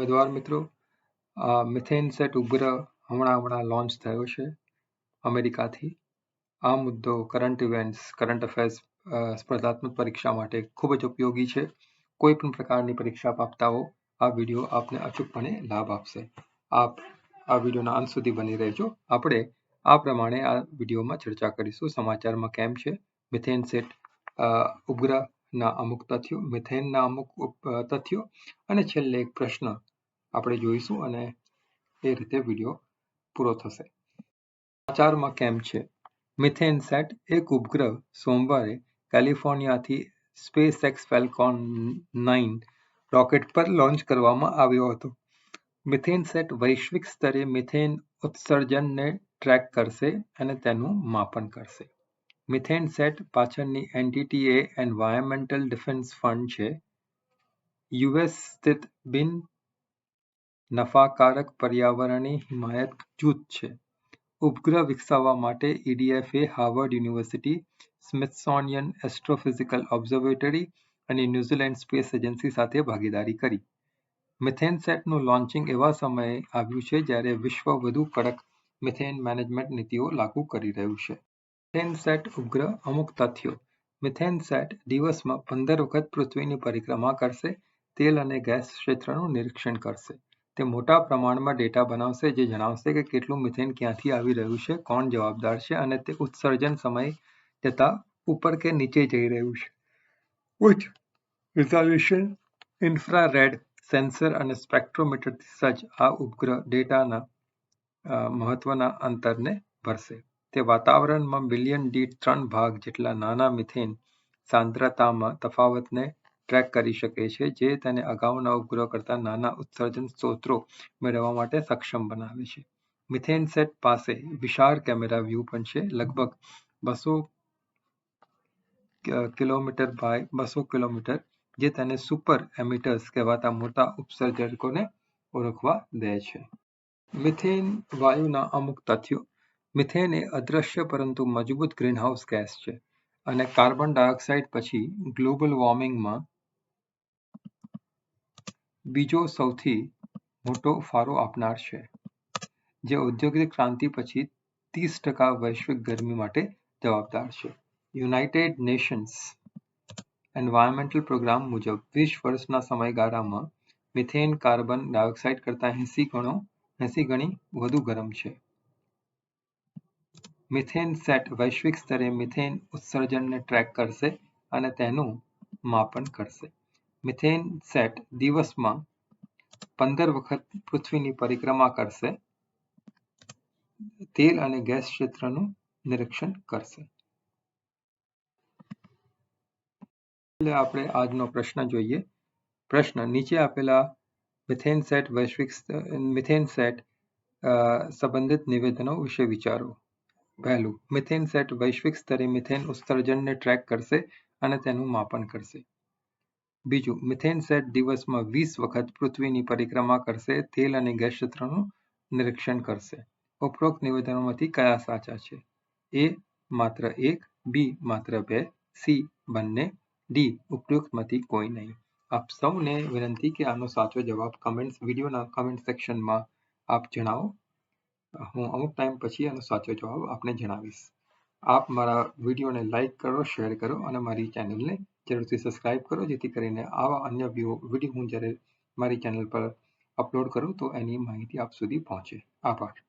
નમસ્કાર મિત્રો methane set ઉપગ્રહ હમણાં હમણાં લોન્ચ થયો છે અમેરિકાથી. આ મુદ્દો કરંટ ઇવેન્ટ્સ કરંટ અફેર્સ સ્પર્ધાત્મક પરીક્ષા માટે ખૂબ જ ઉપયોગી છે. કોઈ પણ પ્રકારની પરીક્ષા આપતા હો, આ વીડિયો આપને અચૂકપણે લાભ આપશે. આપ આ વિડીયોના અંત સુધી બની રહેજો. આપણે આ પ્રમાણે આ વિડીયોમાં ચર્ચા કરીશું. સમાચારમાં કેમ છે? મિથેન સેટ ઉપગ્રહના અમુક તથ્યો મિથેનના અમુક તથ્યો અને છેલ્લે એક પ્રશ્ન. આપણે જોઈશું અને એ રીતે વીડિયો પૂરો થશે. સમાચારમાં કેમ છે? મિથેન સેટ એક ઉપગ્રહ સોમવારે કેલિફોર્નિયાથી SpaceX Falcon nine rocket પર લોન્ચ કરવામાં આવ્યો હતો. મિથેન સેટ વૈશ્વિક સ્તરે મિથેન ઉત્સર્જનને ટ્રેક કરશે અને તેનું માપન કરશે. મિથેન સેટ પાછળની entity a Environmental Defense Fund છે. યુએસ સ્થિત બિન નફાકારક પર્યાવરણની હિમાયત જૂથ છે. ઉપગ્રહ વિકસાવવા માટે ઈડીએફએ Harvard University Smithsonian astrophysical observatory અને ન્યૂઝીલેન્ડ સ્પેસ એજન્સી સાથે ભાગીદારી કરી. મિથેન સેટનું લોન્ચિંગ એવા સમયે આવ્યું છે જ્યારે વિશ્વ વધુ કડક મિથેન મેનેજમેન્ટ નીતિઓ લાગુ કરી રહ્યું છે. મિથેન સેટ ઉપગ્રહ અમુક તથ્યો. મિથેન સેટ દિવસમાં પંદર વખત પૃથ્વીની પરિક્રમા કરશે, તેલ અને ગેસ ક્ષેત્રનું નિરીક્ષણ કરશે. તે મોટા પ્રમાણમાં ડેટા બનાવશે જે જણાવશે કે કેટલું મિથેન ક્યાંથી આવી રહ્યું છે, કોણ જવાબદાર છે અને તે ઉત્સર્જન સમય જતાં ઉપર કે નીચે જઈ રહ્યું છે. ઉચ્ચ રિઝોલ્યુશન ઇન્ફ્રારેડ સેન્સર અને સ્પેક્ટ્રોમીટરથી સજ્જ આ ઉપગ્રહ ડેટાના મહત્વના અંતરને ભરશે. તે વાતાવરણમાં બિલિયન દીઠ ત્રણ ભાગ જેટલા નાના મિથેન સાંદ્રતામાં તફાવતને ટ્રેક કરી શકે છે, જે તેને અગાઉના ઉપગ્રહ કરતાં નાના ઉત્સર્જન સ્ત્રોતો મેળવવા માટે સક્ષમ બનાવે છે. મિથેન સેટ પાસે વિશાળ કેમેરા વ્યૂ પણ છે, લગભગ બસો કિલોમીટર બાય બસો કિલોમીટર, જે તેને સુપર એમિટર્સ કહેવાતા મોટા ઉત્સર્જકોને ઓળખવા દે છે. મિથેન વાયુના અમુક તથ્યો. મિથેન એ અદ્રશ્ય પરંતુ મજબૂત ગ્રીનહાઉસ ગેસ છે અને કાર્બન ડાયોક્સાઇડ પછી ગ્લોબલ વોર્મિંગમાં બીજો સૌથી મોટો ફાળો આપનાર છે, જે ઔદ્યોગિક ક્રાંતિ પછી ત્રીસ ટકા વૈશ્વિક ગરમી માટે જવાબદાર છે. યુનાઇટેડ નેશન્સ એન્વાયરમેન્ટલ પ્રોગ્રામ મુજબ વીસ વર્ષના સમયગાળામાં મિથેન કાર્બન ડાયોક્સાઇડ કરતાં એંસી ગણો, એંસી ગણી વધુ ગરમ છે. મિથેન સેટ વૈશ્વિક સ્તરે મિથેન ઉત્સર્જનને ટ્રેક કરશે અને તેનું માપન કરશે. મિથેન સેટ દિવસમાં પંદર વખત પૃથ્વીની પરિક્રમા કરશે. તેલ અને ગેસ ક્ષેત્રનું નિરીક્ષણ કરશે. આપણે આજનો પ્રશ્ન જોઈએ. પ્રશ્ન, નીચે આપેલા મિથેન સેટ વૈશ્વિક મિથેન સેટ સંબંધિત નિવેદનો વિશે વિચારો. પહેલું, મિથેન સેટ વૈશ્વિક સ્તરે મિથેન ઉત્સર્જનને ટ્રેક કરશે અને તેનું માપન કરશે. બીજું મિથેન સેટ દિવસમાં વીસ વખત પૃથ્વીની પરિક્રમા કરશે, તેલ અને ગેસ ક્ષેત્રનું નિરીક્ષણ કરશે. ઉપરોક્ત નિવેદનોમાંથી કયા સાચા છે? એ માત્ર એક, બી માત્ર બે, સી બંને, ડી ઉપરોક્તમાંથી કોઈ નહીં. આપ સૌને વિનંતી કે આનો સાચો જવાબ કમેન્ટ્સ, વિડીયોના કમેન્ટ સેક્શનમાં આપ જણાવો. હું અમુક ટાઈમ પછી આનો સાચો જવાબ આપને જણાવીશ. આપ મારા વિડીયોને લાઈક કરો, શેર કરો અને મારી ચેનલને જરૂરથી સબસ્ક્રાઇબ કરો, જેથી કરીને આવા અન્ય વીડિયો હું જ્યારે મારી ચેનલ પર અપલોડ કરું, તો એની માહિતી આપ સુધી પહોંચે. આભાર.